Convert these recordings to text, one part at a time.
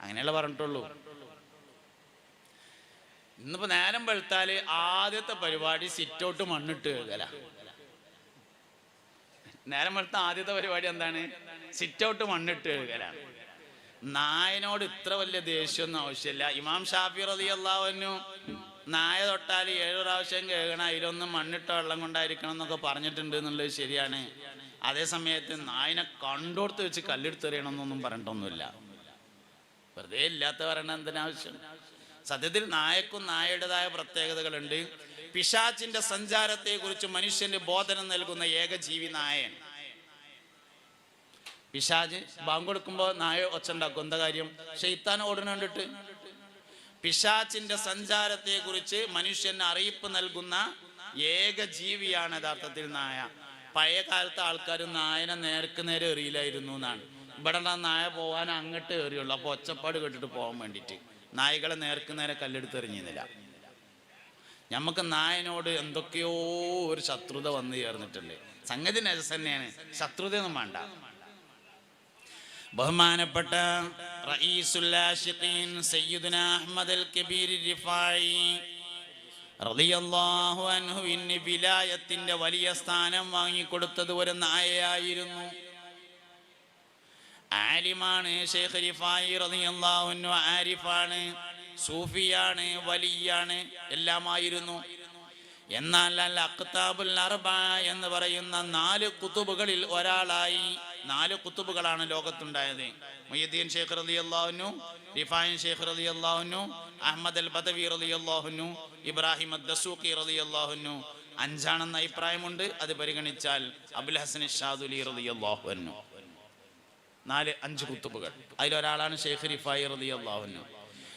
അങ്ങനെയുള്ള പറഞ്ഞിട്ടുള്ളൂ. ഇന്നിപ്പോ നേരം വെളുത്താൽ ആദ്യത്തെ പരിപാടി സിറ്റൗട്ട് മണ്ണിട്ട് കേൾക്കല. നേരം വെളുത്ത ആദ്യത്തെ പരിപാടി എന്താണ്? സിറ്റൗട്ട് മണ്ണിട്ട് കഴുകലാണ് നായനോട് ഇത്ര വലിയ ദേഷ്യമൊന്നും ആവശ്യമില്ല. ഇമാം ഷാഫി റതി അള്ളാഹുവിനു നായ തൊട്ടാൽ ഏഴു പ്രാവശ്യം കേൾക്കണം അതിലൊന്നും മണ്ണിട്ട വെള്ളം കൊണ്ടായിരിക്കണം എന്നൊക്കെ പറഞ്ഞിട്ടുണ്ട് എന്നുള്ളത് ശരിയാണ്. അതേ സമയത്ത് നായനെ കണ്ടോർത്ത് വെച്ച് കല്ലെടുത്തെറിയണം എന്നൊന്നും പറഞ്ഞിട്ടൊന്നുമില്ല. വെറുതെ ഇല്ലാത്ത പറയണ എന്തിനാവശ്യം സത്യത്തിൽ നായക്കും നായയുടേതായ പ്രത്യേകതകളുണ്ട്. പിശാച്ചിന്റെ സഞ്ചാരത്തെ കുറിച്ച് മനുഷ്യന് ബോധനം നൽകുന്ന ഏക ജീവി നായൻ. പിശാജ് ബാങ്ക് കൊടുക്കുമ്പോ നായ ഒച്ചുണ്ടാക്കും. എന്താ കാര്യം? ഷെയ്ത്താൻ ഓടുന്ന കണ്ടിട്ട്. പിശാച്ചിന്റെ സഞ്ചാരത്തെ കുറിച്ച് മനുഷ്യന് അറിയിപ്പ് നൽകുന്ന ഏക ജീവിയാണ് യഥാർത്ഥത്തിൽ നായ. പഴയ കാലത്തെ ആൾക്കാർ നായനെ നേർക്ക് നേരെ എറിയില്ലായിരുന്നു എന്നാണ്. ഇവിടെ നായ പോവാൻ അങ്ങോട്ട് കയറിയുള്ളൂ. അപ്പൊ ഒച്ചപ്പാട് കേട്ടിട്ട് പോകാൻ വേണ്ടിയിട്ട്. നായകളെ നേർക്ക് നേരെ കല്ലെടുത്ത് എറിഞ്ഞിരുന്നില്ല. നമുക്ക് നായനോട് എന്തൊക്കെയോ ഒരു ശത്രുത വന്നു ചേർന്നിട്ടുണ്ട്. സംഗതി നജസ് തന്നെയാണ്. ശത്രുതയൊന്നും വേണ്ട. ബഹുമാനപ്പെട്ട റിഫായി റളിയല്ലാഹു അൻഹുവിന് വിലായത്തിന്റെ വലിയ സ്ഥാനം വാങ്ങിക്കൊടുത്തത് ഒരു നായയായിരുന്നു. ആലിമാണ് ആരിഫാണ്. സൂഫിയാണ് വലിയാണ് എല്ലാമായിരുന്നു. എന്നാൽ അൽ അക്താബുൽ അർബ എന്ന് പറയുന്ന നാല് കുത്തുബുകളിൽ ഒരാളായി നാല് കുത്തുബുകളാണ് ലോകത്തുണ്ടായത്. മൊയ്യദ്ദീൻ ഷെയ്ഖ് റലി അള്ളാഹുനു റിഫായിൻ ഷെയ്ഖ് റലി അള്ളാഹുനു അഹമ്മദ് അൽ ബദവി റലി അള്ളാഹുനു ഇബ്രാഹിം അദ്ദസൂഖി റലി അള്ളാഹുനു അഞ്ചാണെന്ന അഭിപ്രായമുണ്ട്. അത് പരിഗണിച്ചാൽ അബുൽ ഹസൻ ഷാദുലി റലി അള്ളാഹുനു നാല് അഞ്ച് കുത്തുബുകൾ. അതിലൊരാളാണ് ഷെയ്ഖ് റിഫായി റതി അള്ളാഹുനു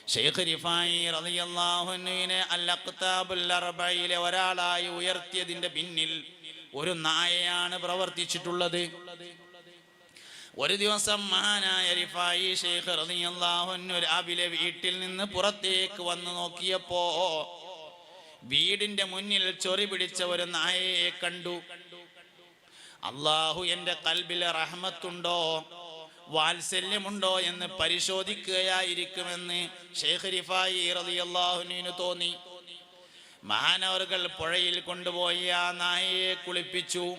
ഷെയ്ഖ് റിഫായി റതി അള്ളാഹുനുവിനെ അഖ്താബുൽ അർബയിലെ ഒരാളായി ഉയർത്തിയതിന്റെ പിന്നിൽ ഒരു നായയാണ് പ്രവർത്തിച്ചിട്ടുള്ളത്. ഒരു ദിവസം മഹാനായ റിഫായി ഷെയ്ഖ് റതി അള്ളാഹുനു രാവിലെ വീട്ടിൽ നിന്ന് പുറത്തേക്ക് വന്നു നോക്കിയപ്പോ വീടിന്റെ മുന്നിൽ ചൊറി പിടിച്ച ഒരു നായയെ കണ്ടു. അള്ളാഹു എന്റെ കൽബിലെ റഹ്മത്തുണ്ടോ? വാത്സല്യമുണ്ടോ എന്ന് പരിശോധിക്കുകയായിരിക്കുമെന്ന് തോന്നി. മഹാനവറുകൾ പുഴയിൽ കൊണ്ടുപോയി ആ നായയെ കുളിപ്പിച്ചു.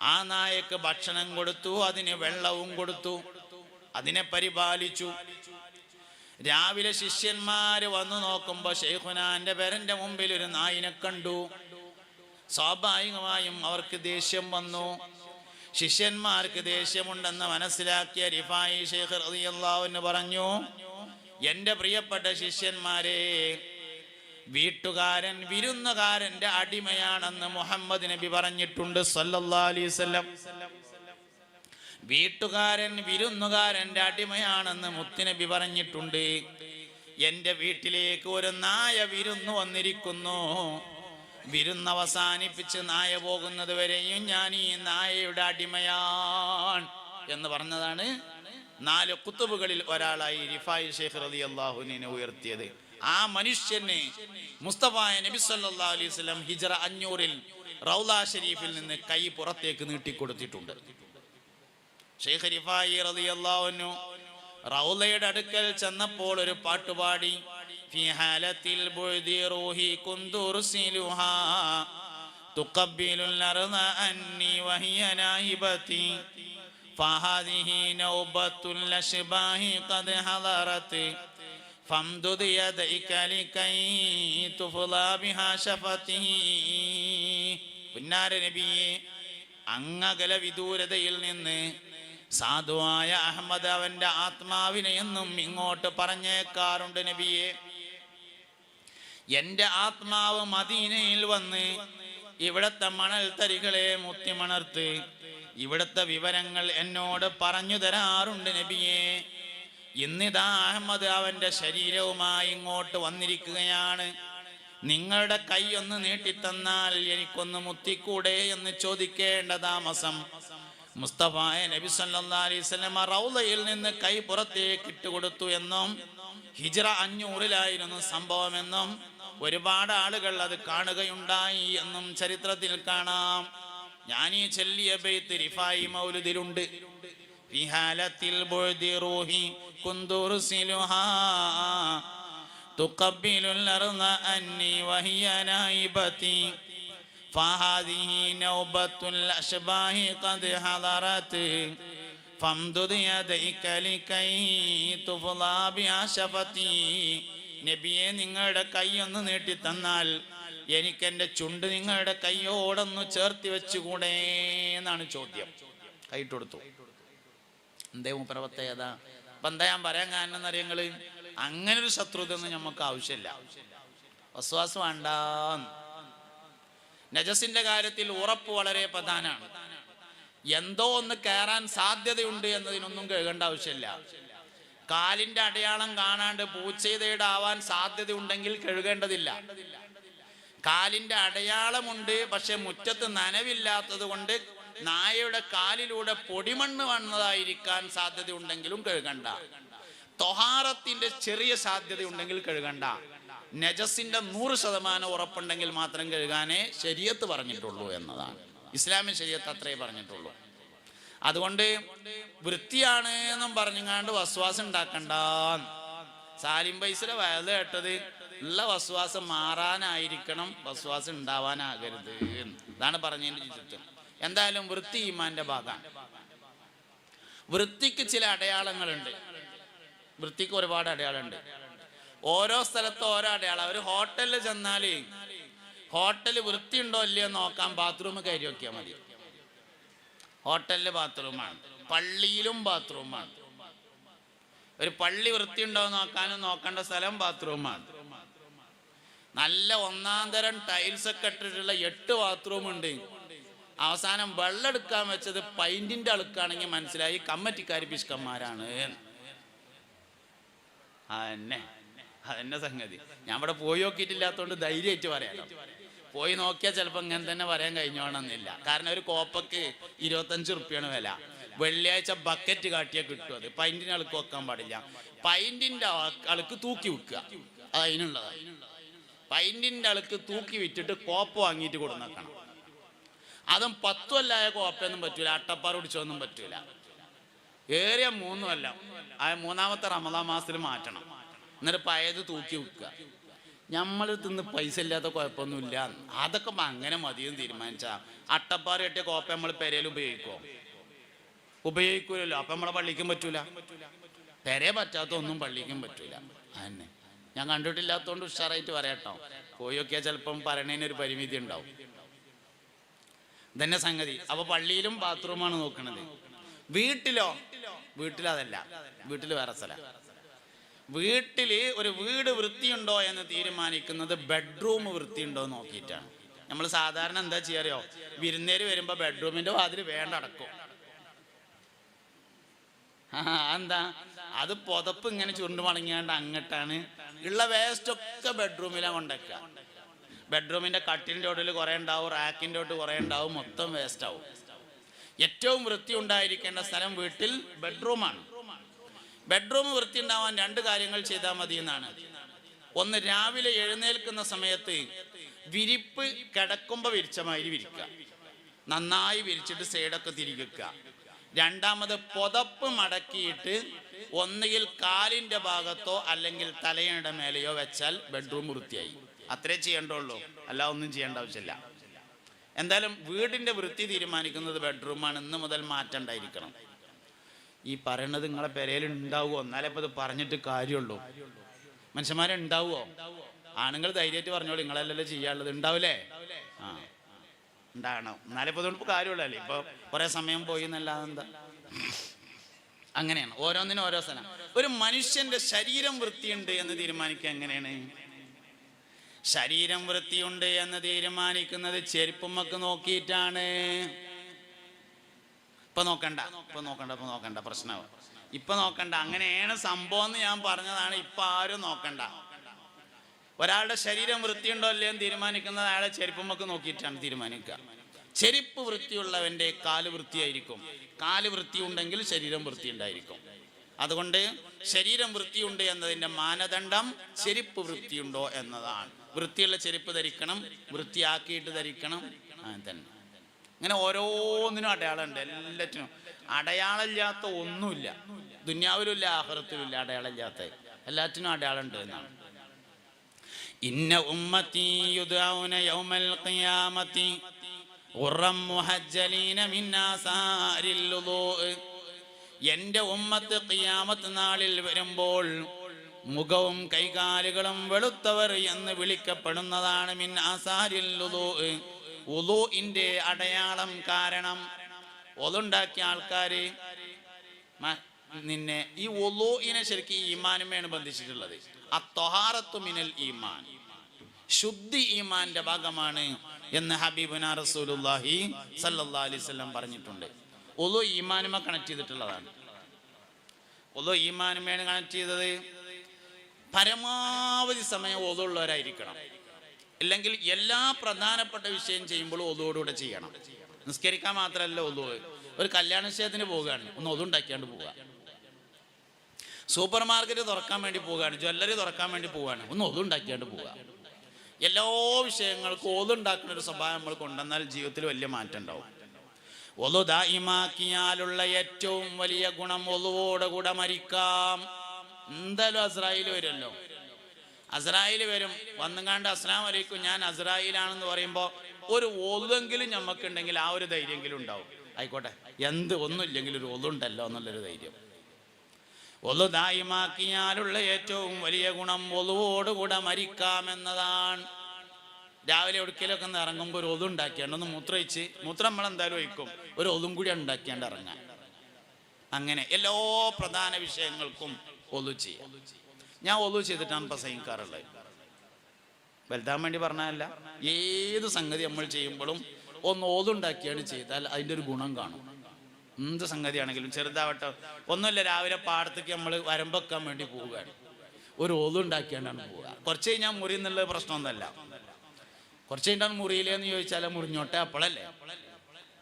ആ നായക്ക് ഭക്ഷണം കൊടുത്തു അതിന് വെള്ളവും കൊടുത്തു അതിനെ പരിപാലിച്ചു. രാവിലെ ശിഷ്യന്മാര് വന്നു നോക്കുമ്പോ ഷെയ്ഖുനാന്റെ പേരന്റെ മുമ്പിൽ ഒരു നായിനെ കണ്ടു. സ്വാഭാവികമായും അവർക്ക് ദേഷ്യം വന്നു. ശിഷ്യന്മാർക്ക് ദേഷ്യമുണ്ടെന്ന് മനസ്സിലാക്കിയ റിഫായി ഷേഖ് റളിയല്ലാഹുവിന് പറഞ്ഞു എന്റെ പ്രിയപ്പെട്ട ശിഷ്യന്മാരെ വീട്ടുകാരൻ വിരുന്നുകാരന്റെ അടിമയാണെന്ന് മുഹമ്മദ് നബി പറഞ്ഞിട്ടുണ്ട് വസല്ലം. വീട്ടുകാരൻ വിരുന്നുകാരന്റെ അടിമയാണെന്ന് മുത്തുനബി പറഞ്ഞിട്ടുണ്ട്. എന്റെ വീട്ടിലേക്ക് ഒരു നായ വിരുന്നു വന്നിരിക്കുന്നു. വിരുന്ന് അവസാനിപ്പിച്ച് നായ പോകുന്നത് വരെയും ഞാൻ ഈ നായയുടെ അടിമയാൻ എന്ന് പറഞ്ഞതാണ് നാല് കുത്തുബുകളിൽ ഒരാളായി റിഫായി ഷെയ്ഖ് റതി അള്ളാഹുനെ ഉയർത്തിയത്. ആ മനുഷ്യനെ മുസ്തഫായ നബി സല്ലാ അലൈഹി സ്വലം ഹിജറ അഞ്ഞൂറിൽ റൗല ഷെരീഫിൽ നിന്ന് കൈ പുറത്തേക്ക് നീട്ടിക്കൊടുത്തിട്ടുണ്ട്. ഷെയ്ഖ് റിഫായി റതി അള്ളാഹുനു റൗലയുടെ അടുക്കൽ ചെന്നപ്പോൾ ഒരു പാട്ടുപാടി في حالة البعد روحي كنت أرسلها تقبل الأرض أني وهي نائبتي فهذه نوبة الأشباه قد حضرت فامدد يديك لكي تفضى بها شفتي പുന്നാര നബിയെ അങ്ങകല വിദൂരതയിൽ നിന്ന് സാധുവായ അഹമ്മദ് അവന്റെ ആത്മാവിനെ എന്നും ഇങ്ങോട്ട് പറഞ്ഞേക്കാറുണ്ട് നബിയെ എന്റെ ആത്മാവ് മദീനയിൽ വന്ന് ഇവിടത്തെ മണൽ തരികളെ മുത്തിമണർത്ത് ഇവിടത്തെ വിവരങ്ങൾ എന്നോട് പറഞ്ഞു തരാറുണ്ട് നബിയെ. ഇന്നിതാ അഹമ്മദ് അവന്റെ ശരീരവുമായി ഇങ്ങോട്ട് വന്നിരിക്കുകയാണ്. നിങ്ങളുടെ കൈ ഒന്ന് നീട്ടിത്തന്നാൽ എനിക്കൊന്ന് മുത്തിക്കൂടെ എന്ന് ചോദിക്കേണ്ട താമസം. മുസ്തഫായ നബി സല്ലാസ്ലമ റൗളയിൽ നിന്ന് കൈ പുറത്തേക്ക് ഇട്ടുകൊടുത്തു എന്നും ഹിജ്റ അഞ്ഞൂറിലായിരുന്നു സംഭവമെന്നും ഒരുപാട് ആളുകൾ അത് കാണുകയുണ്ടായി എന്നും ചരിത്രത്തിൽ കാണാം ഞാൻ ഈ ചെല്ലിയ ബെയ്ത്ത് റിഫായി മൗലുദിലുണ്ട് في حالة البعد روحي كنت أرسلها تقبل الأرض أني وهي نائبتي فهذه نوبة الأشباه قد حضرت فامدد يديك لكي تفضى بها شفتي നബിയെ നിങ്ങളുടെ കൈയൊന്ന് നീട്ടി തന്നാൽ എനിക്ക് എന്റെ ചുണ്ട് നിങ്ങളുടെ കൈയോടൊന്ന് ചേർത്തി വെച്ചുകൂടെ എന്നാണ് ചോദ്യം. കൈയിട്ട് കൊടുത്തു എന്തേ മൂപ്പരവത്തേതാ അപ്പൊ എന്താ ഞാൻ പറയാൻ കാരണം എന്നറിയങ്ങൾ? അങ്ങനെ ഒരു ശത്രുത ഒന്നും നമുക്ക് ആവശ്യമില്ല. വസ്വാസ് വേണ്ട. നജസിന്റെ കാര്യത്തിൽ ഉറപ്പ് വളരെ പ്രധാനമാണ് എന്തോ ഒന്ന് കയറാൻ സാധ്യതയുണ്ട് എന്നതിനൊന്നും കേൾക്കേണ്ട ആവശ്യമില്ല. കാലിന്റെ അടയാളം കാണാണ്ട് പൂച്ചയുടെ ആവാൻ സാധ്യതയുണ്ടെങ്കിൽ കഴുകേണ്ടതില്ല. കാലിന്റെ അടയാളമുണ്ട് പക്ഷെ മുറ്റത്ത് നനവില്ലാത്തത് കൊണ്ട് നായയുടെ കാലിലൂടെ പൊടിമണ്ണ് വന്നതായിരിക്കാൻ സാധ്യത ഉണ്ടെങ്കിലും കഴുകണ്ട. തൊഹാറത്തിന്റെ ചെറിയ സാധ്യത ഉണ്ടെങ്കിൽ കഴുകണ്ട. നജസിന്റെ നൂറ് ശതമാനം ഉറപ്പുണ്ടെങ്കിൽ മാത്രം കഴുകാനേ ശരിയത്ത് പറഞ്ഞിട്ടുള്ളൂ എന്നതാണ്. ഇസ്ലാമിക ശരീരത്ത് അത്രേ പറഞ്ഞിട്ടുള്ളൂ. അതുകൊണ്ട് വൃത്തിയാണ് എന്നും പറഞ്ഞുങ്ങാണ്ട് വസ്വാസം ഉണ്ടാക്കണ്ട സാലിം പൈസയുടെ വയത് കേട്ടത് ഉള്ള വസ്വാസം മാറാനായിരിക്കണം വസ്വാസം ഉണ്ടാവാനാകരുത് ഇതാണ് പറഞ്ഞതിന്റെ ചുറ്റും. എന്തായാലും വൃത്തി ഈമാന്റെ ഭാഗമാണ്. വൃത്തിക്ക് ചില അടയാളങ്ങളുണ്ട്. വൃത്തിക്ക് ഒരുപാട് അടയാളമുണ്ട്. ഓരോ സ്ഥലത്തും ഓരോ അടയാളം. ഒരു ഹോട്ടലിൽ ചെന്നാൽ ഹോട്ടൽ വൃത്തിയുണ്ടോ ഇല്ലയോ നോക്കാൻ ബാത്റൂം കയറി നോക്കിയാൽ മതി. ഹോട്ടലിൽ ബാത്റൂമാണ്. പള്ളിയിലും ബാത്റൂമാണ്. ഒരു പള്ളി വൃത്തിയുണ്ടോ നോക്കാനും നോക്കേണ്ട സ്ഥലം ബാത്റൂമാണ്. നല്ല ഒന്നാം തരം ടൈൽസ് ഒക്കെ ഇട്ടിട്ടുള്ള എട്ട് ബാത്റൂം ഉണ്ട്. അവസാനം വെള്ളം എടുക്കാൻ വെച്ചത് പൈന്റിന്റെ അളുക്കാണെങ്കിൽ മനസ്സിലായി കമ്മറ്റിക്കാർ പിഷ്കന്മാരാണ് അതന്നെ. അതന്നെ സംഗതി. ഞാൻ ഇവിടെ പോയി നോക്കിയിട്ടില്ലാത്തതുകൊണ്ട് ധൈര്യമായിട്ട് പറയാലോ. പോയി നോക്കിയാൽ ചിലപ്പോൾ ഇങ്ങനെ തന്നെ പറയാൻ കഴിഞ്ഞോണമെന്നില്ല കാരണം ഒരു കോപ്പക്ക് ഇരുപത്തഞ്ച് റുപ്യാണ് വില. വെള്ളിയാഴ്ച ബക്കറ്റ് കാട്ടിയാൽ കിട്ടും അത്. പൈന്റിന് അളുക്ക് വെക്കാൻ പാടില്ല. പൈന്റിന്റെ അളുക്ക് തൂക്കി വിൽക്കുക. അത് അതിനുള്ളതാണ് അളക്ക് തൂക്കി വിറ്റിട്ട് കോപ്പ് വാങ്ങിയിട്ട് കൊടുന്നേക്കണം അതും പത്തുമല്ലായ കോപ്പയൊന്നും പറ്റൂല. അട്ടപ്പാറ പിടിച്ചൊന്നും പറ്റൂല. ഏറിയ മൂന്നുമല്ല ആ മൂന്നാമത്തെ റമദാ മാസത്തിൽ മാറ്റണം. എന്നിട്ട് പയത് തൂക്കി വെക്കുക നമ്മൾ തിന്ന് പൈസ ഇല്ലാത്ത കുഴപ്പമൊന്നുമില്ല. അതൊക്കെ അങ്ങനെ മതിയെന്ന് തീരുമാനിച്ചാ. അട്ടപ്പാറ കെട്ടിയ കോപ്പ നമ്മൾ പെരയിൽ ഉപയോഗിക്കോ? ഉപയോഗിക്കൂലല്ലോ. അപ്പൊ നമ്മളെ പള്ളിക്കും പറ്റൂല. പെരെ പറ്റാത്ത ഒന്നും പള്ളിക്കും പറ്റൂല. അതന്നെ. ഞാൻ കണ്ടിട്ടില്ലാത്തോണ്ട് ഉഷാറായിട്ട് പറയട്ടോ. പോയൊക്കെ ചിലപ്പം പറയണതിന് ഒരു പരിമിതി ഉണ്ടാവും. ഇതന്നെ സംഗതി. അപ്പൊ പള്ളിയിലും ബാത്റൂമാണ് നോക്കണത്. വീട്ടിലോ? വീട്ടിലതല്ല വീട്ടിൽ വേറെ സ്ഥലം. വീട്ടിൽ ഒരു വീട് വൃത്തിയുണ്ടോ എന്ന് തീരുമാനിക്കുന്നത് ബെഡ്റൂം വൃത്തിയുണ്ടോ എന്ന് നോക്കിയിട്ടാണ്. നമ്മൾ സാധാരണ എന്താ ചെയ്യാറിയോ? വിരുന്നേര് വരുമ്പോ ബെഡ്റൂമിന്റെ വാതിൽ വേണ്ട അടക്കും. എന്താ അത് പുതപ്പ് ഇങ്ങനെ ചുരുണ്ട് മടങ്ങിയാണ്ട് അങ്ങട്ടാണ്. ഉള്ള വേസ്റ്റ് ഒക്കെ ബെഡ്റൂമിലാണ് കൊണ്ടേക്കുക. ബെഡ്റൂമിന്റെ കട്ടിലിന്റെ ഒട്ടിൽ കുറെ ഉണ്ടാവും റാക്കിന്റെ ഒട്ട് കുറെ ഉണ്ടാവും മൊത്തം വേസ്റ്റ് ആവും. ഏറ്റവും വൃത്തി ഉണ്ടായിരിക്കേണ്ട സ്ഥലം വീട്ടിൽ ബെഡ്റൂമാണ്. ബെഡ്റൂം വൃത്തി ഉണ്ടാവാൻ രണ്ട് കാര്യങ്ങൾ ചെയ്താൽ മതി എന്നാണ് ഒന്ന് രാവിലെ എഴുന്നേൽക്കുന്ന സമയത്ത് വിരിപ്പ് കിടക്കുമ്പോ വിരിച്ച മാതിരി വിരിക്കുക. നന്നായി വിരിച്ചിട്ട് സൈഡൊക്കെ തിരിക്കുക രണ്ടാമത് പുതപ്പ് മടക്കിയിട്ട് ഒന്നുകിൽ കാലിന്റെ ഭാഗത്തോ അല്ലെങ്കിൽ തലയുടെ മേലെയോ വെച്ചാൽ ബെഡ്റൂം വൃത്തിയായി. അത്രേ ചെയ്യേണ്ടുള്ളൂ. അല്ല ഒന്നും ചെയ്യേണ്ട ആവശ്യമില്ല. എന്തായാലും വീടിന്റെ വൃത്തി തീരുമാനിക്കുന്നത് ബെഡ്റൂമാണ് ഇന്ന് മുതൽ മാറ്റം ഉണ്ടായിരിക്കണം. ഈ പറയണത് നിങ്ങളെ പെരയിൽ ഉണ്ടാവുമോ എന്നാലേ ഇപ്പൊ ഇത് പറഞ്ഞിട്ട് കാര്യമുള്ളൂ. മനുഷ്യന്മാരെ ഉണ്ടാവുമോ ആണുങ്ങൾ ധൈര്യമായിട്ട് പറഞ്ഞോളൂ നിങ്ങളല്ലല്ലോ ചെയ്യാനുള്ളത്. ഉണ്ടാവില്ലേ? ആ. ഉണ്ടാകണം. എന്നാലേ ഇപ്പൊ ഇതുകൊണ്ട് കാര്യമുള്ളല്ലേ ഇപ്പൊ കുറെ സമയം പോയി എന്നല്ലാതെ എന്താ? അങ്ങനെയാണ്. ഓരോന്നിനും ഓരോ സ്ഥലം. ഒരു മനുഷ്യന്റെ ശരീരം വൃത്തിയുണ്ട് എന്ന് തീരുമാനിക്കുക എങ്ങനെയാണ്? ശരീരം വൃത്തിയുണ്ട് എന്ന് തീരുമാനിക്കുന്നത് ചെരുപ്പുമ്മക്ക് നോക്കിയിട്ടാണ്. ഇപ്പൊ നോക്കണ്ട ഇപ്പൊ നോക്കണ്ട ഇപ്പൊ നോക്കണ്ട പ്രശ്നമാവും ഇപ്പൊ നോക്കണ്ട. അങ്ങനെയാണ് സംഭവം എന്ന് ഞാൻ പറഞ്ഞതാണ്. ഇപ്പൊ ആരും നോക്കണ്ട. ഒരാളുടെ ശരീരം വൃത്തിയുണ്ടോ അല്ലയോ തീരുമാനിക്കുന്നത് അയാളെ ചെരുപ്പുമ്മക്ക് നോക്കിയിട്ടാണ് തീരുമാനിക്കുക. ചെരുപ്പ് വൃത്തിയുള്ളവന്റെ കാൽ വൃത്തിയായിരിക്കും. കാൽ വൃത്തിയുണ്ടെങ്കിൽ ശരീരം വൃത്തിയുണ്ടായിരിക്കും. അതുകൊണ്ട് ശരീരം വൃത്തിയുണ്ട് എന്നതിന്റെ മാനദണ്ഡം ചെരുപ്പ് വൃത്തിയുണ്ടോ എന്നതാണ്. വൃത്തിയുള്ള ചെരുപ്പ് ധരിക്കണം വൃത്തിയാക്കിയിട്ട് ധരിക്കണം അങ്ങനെ തന്നെ. ഇങ്ങനെ ഓരോന്നിനും അടയാളമുണ്ട് എല്ലാറ്റിനും. അടയാളമില്ലാത്ത ഒന്നുമില്ല. ദുന്യാവിലുമില്ല ആഹ്റത്തിലുമില്ല അടയാളമില്ലാത്ത. എല്ലാറ്റിനും അടയാളമുണ്ട് എന്നാണ്. ഇന്ന ഉമ്മത്തി യുദൗന യൗമൽ മുഹജ്ജലീന മിന്നാസാരിൽ എന്റെ ഉമ്മത്ത് ഖിയാമത്ത് നാളിൽ വരുമ്പോൾ മുഖവും കൈകാലുകളും വെളുത്തവർ എന്ന് വിളിക്കപ്പെടുന്നതാണ് മിൻ ആസാരിൽ വുദൂഅ്. വുദൂഇന്റെ അടയാളം കാരണം ഒതുണ്ടാക്കിയ ആൾക്കാര് നിന്നെ ഈ ഒലോയിനെ ശരിക്കും ഈമാനുമേണ് ബന്ധിച്ചിട്ടുള്ളത്. അത്തൊഹാറത്തു മിനൽ ഈമാൻ. ശുദ്ധി ഈമാന്റെ ഭാഗമാണ് എന്ന് ഹബീബുന റസൂലുള്ളാഹി സല്ലല്ലാഹു അലൈഹി വസല്ലം പറഞ്ഞിട്ടുണ്ട്. ഒലു ഈമാനുമ കണക്ട് ചെയ്തിട്ടുള്ളതാണ്. ഒലു ഈമാനുമേണ് കണക്ട് ചെയ്തത് പരമാവധി സമയം ഒതുള്ളവരായിരിക്കണം അല്ലെങ്കിൽ എല്ലാ പ്രധാനപ്പെട്ട വിഷയം ചെയ്യുമ്പോഴും ഒതുവോടുകൂടെ ചെയ്യണം. നിസ്കരിക്കാൻ മാത്രമല്ല ഒതു. ഒരു കല്യാണ വിഷയത്തിന് പോവുകയാണ്. ഒന്ന് ഒതുണ്ടാക്കിയാണ്ട് പോവുക. സൂപ്പർ മാർക്കറ്റ് തുറക്കാൻ വേണ്ടി പോവുകയാണ്. ജ്വല്ലറി തുറക്കാൻ വേണ്ടി പോവുകയാണ്. ഒന്ന് ഒതുണ്ടാക്കിയാണ്ട് പോവുക. എല്ലാ വിഷയങ്ങൾക്കും ഒതുണ്ടാക്കുന്ന ഒരു സ്വഭാവം നമ്മൾ കൊണ്ടുവന്നാൽ ജീവിതത്തിൽ വലിയ മാറ്റം ഉണ്ടാവും. ഒതു ദായിമാക്കിയാലുള്ള ഏറ്റവും വലിയ ഗുണം ഒതുവോടുകൂടെ മരിക്കാം. എന്തായാലും അസ്രായേൽ വരുമല്ലോ. അസ്രായേൽ വരും. വന്നുകാണ്ട് അസ്ലാം അലൈക്കും ഞാൻ അസ്രായേലാണെന്ന് പറയുമ്പോൾ ഒരു ഒതെങ്കിലും ഞമ്മക്കുണ്ടെങ്കിൽ ആ ഒരു ധൈര്യമെങ്കിലും ഉണ്ടാവും. ആയിക്കോട്ടെ. എന്ത് ഒന്നുമില്ലെങ്കിൽ ഒരു ഒതുണ്ടല്ലോ എന്നുള്ളൊരു ധൈര്യം. ഒതു ദായിമാക്കിയാലുള്ള ഏറ്റവും വലിയ ഗുണം ഒതുവോടുകൂടെ മരിക്കാമെന്നതാണ്. രാവിലെ ഒടുക്കലൊക്കെ ഒന്ന് ഇറങ്ങുമ്പോൾ ഒരു ഒതു ഉണ്ടാക്കിയാണ്ട് ഒന്ന് മൂത്രയിച്ച് മൂത്രം നമ്മൾ എന്തായാലും ഒഴിക്കും. ഒരു ഒതും കൂടി ഉണ്ടാക്കിയാണ്ട് ഇറങ്ങാൻ അങ്ങനെ എല്ലാ പ്രധാന വിഷയങ്ങൾക്കും ഒതു ചെയ്യാം. ഞാൻ ഒതു ചെയ്തിട്ടാണ് പ്രസംഗിക്കാറുള്ളത് വലുതാൻ വേണ്ടി പറഞ്ഞതല്ല. ഏത് സംഗതി നമ്മൾ ചെയ്യുമ്പോഴും ഒന്ന് ഓതുണ്ടാക്കിയാണ് ചെയ്താൽ അതിന്റെ ഒരു ഗുണം കാണും. എന്ത് സംഗതിയാണെങ്കിലും ചെറുതാവട്ടെ. ഒന്നുമില്ല രാവിലെ പാടത്തേക്ക് നമ്മൾ വരമ്പെക്കാൻ വേണ്ടി പോവുകയാണ്. ഒരു ഓതുണ്ടാക്കിയാണ്ടാണ് പോവുക. കുറച്ച് കഴിഞ്ഞാൽ മുറി എന്നുള്ള പ്രശ്നമൊന്നുമല്ല. കുറച്ച് കഴിഞ്ഞാൽ മുറിയിലേന്ന് ചോദിച്ചാൽ മുറിഞ്ഞോട്ടെ അപ്പോഴല്ലേ?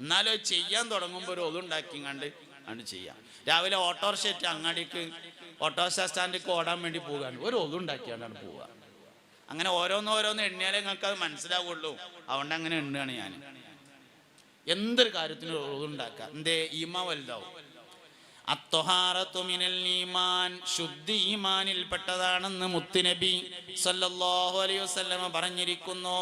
എന്നാലും ചെയ്യാൻ തുടങ്ങുമ്പോൾ ഒരു ഒതുണ്ടാക്കി കണ്ട് ആണ് ചെയ്യാം. രാവിലെ ഓട്ടോറിക്ഷ അങ്ങാടിക്ക് ഓട്ടോറിക്ഷ സ്റ്റാൻഡിലേക്ക് ഓടാൻ വേണ്ടി പോകാൻ ഒരു ഒതുണ്ടാക്കിയാണ് പോവുക. അങ്ങനെ ഓരോന്ന് ഓരോന്ന് എണ്ണിയാലേ നിങ്ങൾക്ക് അത് മനസ്സിലാവുള്ളൂ. അതുകൊണ്ട് അങ്ങനെ എണ്ണുകയാണ് ഞാൻ എന്തൊരു കാര്യത്തിന് ഒതുണ്ടാക്കുക എന്തേ? ഈമ വലുതാവും. ശുദ്ധി മുത്തുനബി സല്ലല്ലാഹു അലൈഹി വസല്ലമ പറഞ്ഞിരിക്കുന്നു.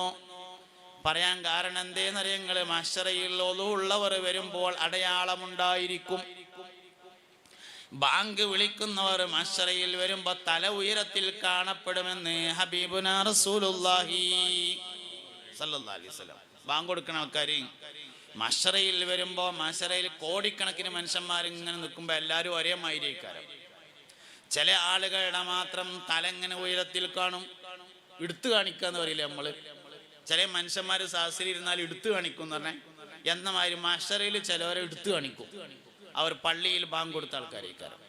പറയാൻ കാരണം എന്തേന്നറിയങ്ങൾ മഷറയിൽ ഒതുള്ളവർ വരുമ്പോൾ അടയാളമുണ്ടായിരിക്കും. ബാങ്ക് വിളിക്കുന്നവർ മഷറയിൽ വരുമ്പോ തല ഉയരത്തിൽ കാണപ്പെടുമെന്ന് ഹബീബുന റസൂലുള്ളാഹി സല്ലല്ലാഹു അലൈഹി വസല്ലം. ബാങ്ക് കൊടുക്കുന്ന ആൾക്കാർ മഷറയിൽ വരുമ്പോ മഷറയിൽ കോടിക്കണക്കിന് മനുഷ്യന്മാർ ഇങ്ങനെ നിൽക്കുമ്പോൾ എല്ലാവരും ഒരേ മാതിരിക്കാരം ചില ആളുകളുടെ മാത്രം തല ഇങ്ങനെ ഉയരത്തിൽ കാണും എടുത്തു കാണിക്കാന്ന് പറയില്ലേ നമ്മൾ? ചില മനുഷ്യന്മാർ സാഹസിലിരുന്നാൽ എടുത്തു കാണിക്കും എന്ന് പറഞ്ഞാൽ എന്ന മാതിരി മഷറയിൽ ചിലവരെ എടുത്തു കാണിക്കും. അവർ പള്ളിയിൽ ബാങ്ക് കൊടുത്ത ആൾക്കാരേക്കാരം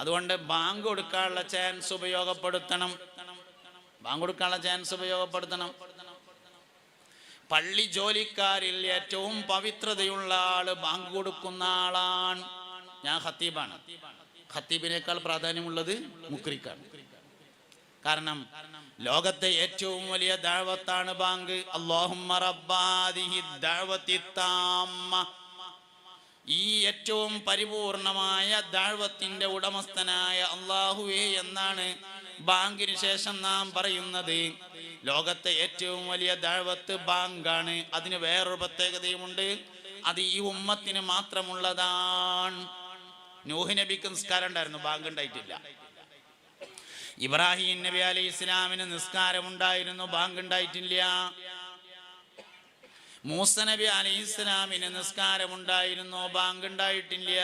അതുകൊണ്ട് ബാങ്ക് കൊടുക്കാനുള്ള ചാൻസ് ഉപയോഗപ്പെടുത്തണം. ബാങ്ക് കൊടുക്കാനുള്ള ചാൻസ് ഉപയോഗപ്പെടുത്തണം. പള്ളി ജോലിക്കാരിൽ ഏറ്റവും പവിത്രതയുള്ള ആൾ ബാങ്ക് കൊടുക്കുന്ന ആളാണ് ഞാൻ ഹത്തീബാണ് ഹത്തീബിനേക്കാൾ പ്രാധാന്യമുള്ളത് മുക്രിക്കാണ്. കാരണം ലോകത്തെ ഏറ്റവും വലിയ ദാഴ്വത്താണ് ബാങ്ക്. അല്ലാഹുമ്മ റബ്ബാദിഹി ദഅവത്തി താമ്മ. ഈ ഏറ്റവും പരിപൂർണമായ ദാഴ്വത്തിന്റെ ഉടമസ്ഥനായ അള്ളാഹുവേ എന്നാണ് ബാങ്കിന് ശേഷം നാം പറയുന്നത്. ലോകത്തെ ഏറ്റവും വലിയ ദാഴ്വത്ത് ബാങ്കാണ്. അതിന് വേറൊരു പ്രത്യേകതയുമുണ്ട്. അത് ഈ ഉമ്മത്തിന് മാത്രമുള്ളതാണ്. നൂഹ് നിസ്കാരം ഉണ്ടായിരുന്നു. ബാങ്ക് ഉണ്ടായിട്ടില്ല. ഇബ്രാഹിം നബി അലൈഹി ഇസ്ലാമിന് നിസ്കാരം ഉണ്ടായിരുന്നു ബാങ്ക് ഉണ്ടായിട്ടില്ല. മൂസ നബി അലൈഹി ഇസ്ലാമിന് നിസ്കാരം ഉണ്ടായിരുന്നു ബാങ്ക് ഉണ്ടായിട്ടില്ല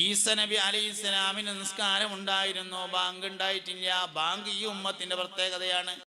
ഈസ നബി ഇസ്ലാമിന് നിസ്കാരം ഉണ്ടായിരുന്നോ ബാങ്ക് ഉണ്ടായിട്ടില്ല ബാങ്ക് ഈ ഉമ്മത്തിന്റെ പ്രത്യേകതയാണ്.